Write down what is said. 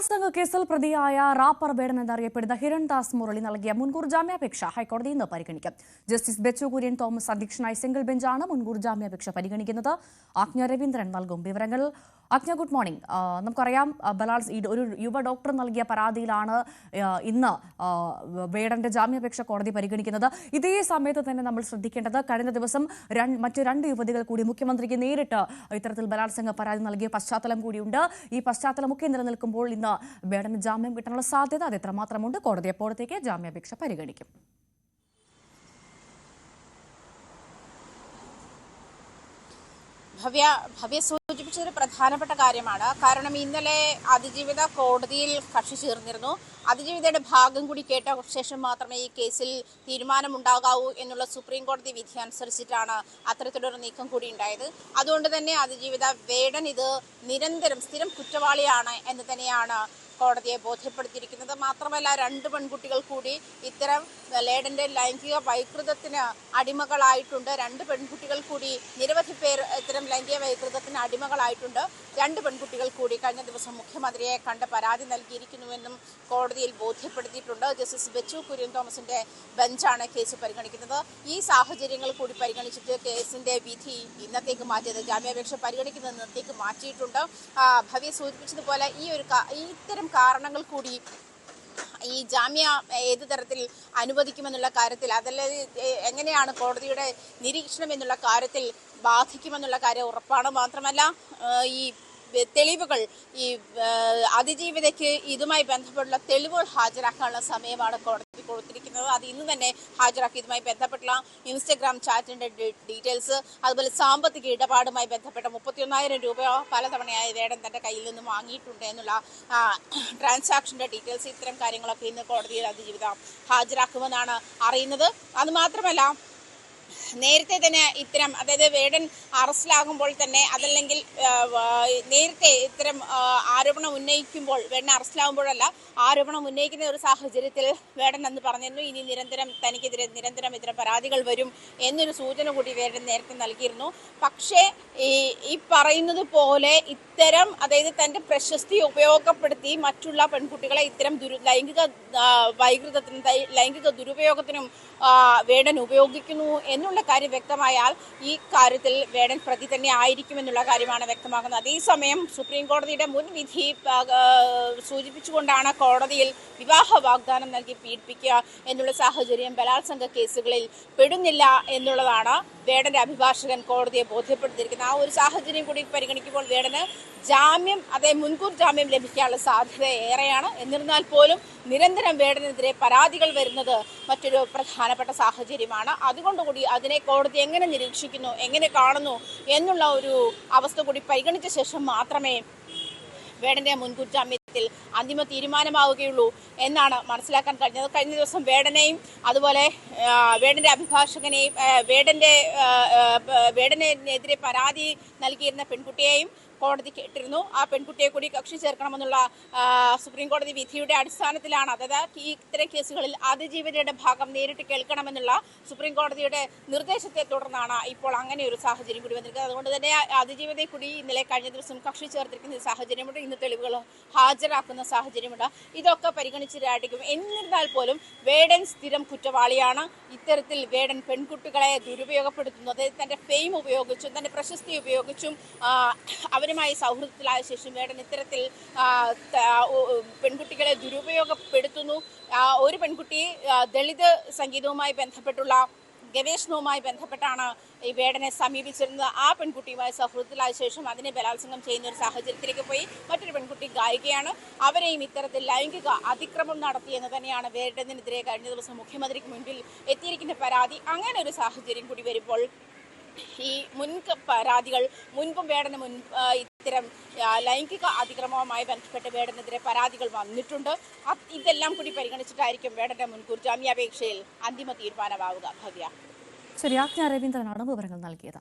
ബലാത്സംഗ കേസിൽ പ്രതിയായ റാപ്പർ ബേഡൻ എന്നറിയപ്പെടുന്ന ഹിരൺദാസ് മുരളി നൽകിയ മുൻകൂർ ജാമ്യാപേക്ഷ ഹൈക്കോടതി ഇന്ന് പരിഗണിക്കും. ജസ്റ്റിസ് ബെച്ചു കുര്യൻ തോമസ് അധ്യക്ഷനായ സിംഗിൾ ബെഞ്ചാണ് മുൻകൂർ ജാമ്യാപേക്ഷ പരിഗണിക്കുന്നത്. ആജ്ഞ രവീന്ദ്രൻ നൽകും വിവരങ്ങൾ. ആജ്ഞ ഗുഡ് മോർണിംഗ്. നമുക്കറിയാം ബലാത്സ് ഒരു യുവ ഡോക്ടർ നൽകിയ പരാതിയിലാണ് ഇന്ന് വേടന്റെ ജാമ്യാപേക്ഷ കോടതി പരിഗണിക്കുന്നത്. ഇതേ സമയത്ത് തന്നെ നമ്മൾ ശ്രദ്ധിക്കേണ്ടത് കഴിഞ്ഞ ദിവസം മറ്റു രണ്ട് യുവതികൾ കൂടി മുഖ്യമന്ത്രിക്ക് നേരിട്ട് ഇത്തരത്തിൽ ബലാത്സംഗ പരാതി നൽകിയ പശ്ചാത്തലം കൂടിയുണ്ട്. ഈ പശ്ചാത്തലമൊക്കെ നിലനിൽക്കുമ്പോൾ ഇന്ന് ബേഡന് ജാമ്യം കിട്ടാനുള്ള സാധ്യത അത് എത്രമാത്രമുണ്ട്? കോടതി എപ്പോഴത്തേക്ക് ജാമ്യാപേക്ഷ പരിഗണിക്കും? ഭവ്യ ഭവ്യ സൂചിപ്പിച്ചൊരു പ്രധാനപ്പെട്ട കാര്യമാണ്. കാരണം ഇന്നലെ അതിജീവിത കോടതിയിൽ കക്ഷി ചേർന്നിരുന്നു. അതിജീവിതയുടെ ഭാഗം കൂടി കേട്ട ശേഷം മാത്രമേ ഈ കേസിൽ തീരുമാനമുണ്ടാകാവൂ എന്നുള്ള സുപ്രീം കോടതി വിധി അനുസരിച്ചിട്ടാണ് അത്തരത്തിലൊരു നീക്കം കൂടി ഉണ്ടായത്. അതുകൊണ്ട് തന്നെ അതിജീവിത വേടൻ ഇത് നിരന്തരം സ്ഥിരം കുറ്റവാളിയാണ് എന്ന് തന്നെയാണ് കോടതിയെ ബോധ്യപ്പെടുത്തിയിരിക്കുന്നത്. മാത്രമല്ല രണ്ട് പെൺകുട്ടികൾ കൂടി ഇത്തരം ലേഡന്റെ ലൈംഗിക വൈകൃതത്തിന് അടിമകളായിട്ടുണ്ട്. രണ്ട് പെൺകുട്ടികൾ കൂടി നിരവധി പേർ ഇത്തരം ലൈംഗിക വൈകൃതത്തിന് അടിമകളായിട്ടുണ്ട്. രണ്ട് പെൺകുട്ടികൾ കൂടി കഴിഞ്ഞ ദിവസം മുഖ്യമന്ത്രിയെ കണ്ട് പരാതി നൽകിയിരിക്കുന്നുവെന്നും കോടതിയിൽ ബോധ്യപ്പെടുത്തിയിട്ടുണ്ട്. ജസ്റ്റിസ് ബെച്ചു കുര്യൻ തോമസിന്റെ ബെഞ്ചാണ് കേസ് പരിഗണിക്കുന്നത്. ഈ സാഹചര്യങ്ങൾ കൂടി പരിഗണിച്ചിട്ട് കേസിന്റെ വിധി ഇന്നത്തേക്ക് മാറ്റിയത് ജാമ്യാപേക്ഷ പരിഗണിക്കുന്നത് ഇന്നത്തേക്ക് മാറ്റിയിട്ടുണ്ട്. ഭവ്യ സൂചിപ്പിച്ചതുപോലെ ഈ ഒരു ഇത്തരം കാരണങ്ങൾ കൂടി ഈ ജാമ്യ ഏത് തരത്തിൽ അനുവദിക്കുമെന്നുള്ള കാര്യത്തിൽ അതല്ല എങ്ങനെയാണ് കോടതിയുടെ നിരീക്ഷണം എന്നുള്ള കാര്യത്തിൽ ബാധിക്കുമെന്നുള്ള കാര്യം ഉറപ്പാണ് മാത്രമല്ല ഈ തെളിവുകൾ ഈ അതിജീവിതയ്ക്ക് ഇതുമായി ബന്ധപ്പെട്ടുള്ള തെളിവുകൾ ഹാജരാക്കാനുള്ള സമയമാണ് കോടതി കൊടുത്തിരിക്കുന്നത്. അത് ഇന്ന് തന്നെ ഹാജരാക്കി. ഇതുമായി ബന്ധപ്പെട്ടുള്ള ഇൻസ്റ്റഗ്രാം ചാറ്റിന്റെ ഡീറ്റെയിൽസ് അതുപോലെ സാമ്പത്തിക ഇടപാടുമായി ബന്ധപ്പെട്ട മുപ്പത്തിയൊന്നായിരം രൂപയോ പലതവണയായി വേടൻ തന്റെ കയ്യിൽ നിന്ന് വാങ്ങിയിട്ടുണ്ട് എന്നുള്ള ട്രാൻസാക്ഷന്റെ ഡീറ്റെയിൽസ് ഇത്തരം കാര്യങ്ങളൊക്കെ ഇന്ന് കോടതിയിൽ അതിജീവിത ഹാജരാക്കുമെന്നാണ് അറിയുന്നത്. അത് മാത്രമല്ല നേരത്തെ തന്നെ ഇത്തരം അതായത് വേടൻ അറസ്റ്റിലാകുമ്പോൾ തന്നെ അതല്ലെങ്കിൽ നേരത്തെ ഇത്തരം ആരോപണം ഉന്നയിക്കുമ്പോൾ വേടൻ അറസ്റ്റിലാകുമ്പോഴല്ല ആരോപണം ഉന്നയിക്കുന്ന ഒരു സാഹചര്യത്തിൽ വേടൻ എന്ന് പറഞ്ഞിരുന്നു ഇനി നിരന്തരം തനിക്കെതിരെ നിരന്തരം ഇത്തരം പരാതികൾ വരും എന്നൊരു സൂചന കൂടി വേടൻ നേരത്തെ നൽകിയിരുന്നു. പക്ഷേ ഈ ഈ പറയുന്നത് പോലെ ഇത്തരം അതായത് തന്റെ പ്രശസ്തി ഉപയോഗപ്പെടുത്തി മറ്റുള്ള പെൺകുട്ടികളെ ഇത്തരം ദുരു ലൈംഗിക വൈകൃതത്തിനും ലൈംഗിക ദുരുപയോഗത്തിനും വേടൻ ഉപയോഗിക്കുന്നു എന്നുള്ള കാര്യം വ്യക്തമായാൽ ഈ കാര്യത്തിൽ വേടൻ പ്രതി തന്നെ ആയിരിക്കുമെന്നുള്ള കാര്യമാണ് വ്യക്തമാകുന്നത്. അതേസമയം സുപ്രീം കോടതിയുടെ മുൻ വിധി സൂചിപ്പിച്ചുകൊണ്ടാണ് കോടതിയിൽ വിവാഹ വാഗ്ദാനം നൽകി പീഡിപ്പിക്കുക എന്നുള്ള സാഹചര്യം ബലാത്സംഗ കേസുകളിൽ പെടുന്നില്ല എന്നുള്ളതാണ് വേടന്റെ അഭിഭാഷകൻ കോടതിയെ ബോധ്യപ്പെടുത്തിയിരിക്കുന്നത്. ആ ഒരു സാഹചര്യം കൂടി പരിഗണിക്കുമ്പോൾ വേടന് ജാമ്യം അതേ മുൻകൂർ ജാമ്യം ലഭിക്കാനുള്ള സാധ്യത ഏറെയാണ്. എന്നിരുന്നാൽ പോലും നിരന്തരം വേടനെതിരെ പരാതികൾ വരുന്നത് മറ്റൊരു പ്രധാനപ്പെട്ട സാഹചര്യമാണ്. അതുകൊണ്ടുകൂടി അതിനെ കോടതി എങ്ങനെ നിരീക്ഷിക്കുന്നു എങ്ങനെ കാണുന്നു എന്നുള്ള ഒരു അവസ്ഥ കൂടി പരിഗണിച്ച ശേഷം മാത്രമേ വേടന്റെ മുൻകൂർ ജാമ്യത്തിൽ അന്തിമ തീരുമാനമാവുകയുള്ളൂ എന്നാണ് മനസ്സിലാക്കാൻ കഴിഞ്ഞത്. കഴിഞ്ഞ ദിവസം വേടനെയും അതുപോലെ വേടന്റെ അഭിഭാഷകനെയും വേടന്റെ വേടനെതിരെ പരാതി നൽകിയിരുന്ന പെൺകുട്ടിയെയും കോടതി കേട്ടിരുന്നു. ആ പെൺകുട്ടിയെ കൂടി കക്ഷി ചേർക്കണമെന്നുള്ള സുപ്രീം കോടതി വിധിയുടെ അടിസ്ഥാനത്തിലാണ്. അതായത് ഈ ഇത്തരം കേസുകളിൽ അതിജീവിതയുടെ ഭാഗം നേരിട്ട് കേൾക്കണമെന്നുള്ള സുപ്രീം കോടതിയുടെ നിർദ്ദേശത്തെ തുടർന്നാണ് ഇപ്പോൾ അങ്ങനെ ഒരു സാഹചര്യം കൂടി വന്നിരിക്കുന്നത്. അതുകൊണ്ട് തന്നെ അതിജീവിതയെ കൂടി ഇന്നലെ കഴിഞ്ഞ ദിവസം കക്ഷി ചേർത്തിരിക്കുന്ന സാഹചര്യമുണ്ട്. ഇന്ന് തെളിവുകൾ ഹാജരാക്കുന്ന സാഹചര്യമുണ്ട്. ഇതൊക്കെ പരിഗണിച്ചിട്ടായിരിക്കും. എന്നിരുന്നാൽ പോലും വേടൻ സ്ഥിരം കുറ്റവാളിയാണ്. ഇത്തരത്തിൽ വേടൻ പെൺകുട്ടികളെ ദുരുപയോഗപ്പെടുത്തുന്നത് തന്റെ ഫെയിം ഉപയോഗിച്ചും തന്റെ പ്രശസ്തി ഉപയോഗിച്ചും അവരുമായി സൗഹൃദത്തിലായ ശേഷം വേടൻ ഇത്തരത്തിൽ പെൺകുട്ടികളെ ദുരുപയോഗപ്പെടുത്തുന്നു. ഒരു പെൺകുട്ടി ദളിത് സംഗീതവുമായി ബന്ധപ്പെട്ടുള്ള ഗവേഷണവുമായി ബന്ധപ്പെട്ടാണ് ഈ വേടനെ സമീപിച്ചിരുന്നത്. ആ പെൺകുട്ടിയുമായി സൗഹൃദത്തിലായ ശേഷം അതിനെ ബലാത്സംഗം ചെയ്യുന്ന ഒരു സാഹചര്യത്തിലേക്ക് പോയി. മറ്റൊരു പെൺകുട്ടി ഗായികയാണ്. അവരെയും ഇത്തരത്തിൽ ലൈംഗിക അതിക്രമം നടത്തിയെന്ന് തന്നെയാണ് വേടനെതിരെ കഴിഞ്ഞ ദിവസം മുഖ്യമന്ത്രിക്ക് മുൻപിൽ എത്തിയിരിക്കുന്ന പരാതി. അങ്ങനെ ഒരു സാഹചര്യം കൂടി വരുമ്പോൾ ഈ മുൻ പരാതികൾ മുൻപും വേടന് മുൻ ഇത്തരം ലൈംഗിക അതിക്രമവുമായി ബന്ധപ്പെട്ട് വേടനെതിരെ പരാതികൾ വന്നിട്ടുണ്ട്. ഇതെല്ലാം കൂടി പരിഗണിച്ചിട്ടായിരിക്കും വേടന്റെ മുൻകൂർ ജാമ്യാപേക്ഷയിൽ അന്തിമ തീരുമാനമാവുക ഭവ്യ. ശരി ആജ്ഞ രവീന്ദ്രനാണ് വിവരങ്ങൾ നൽകിയത്.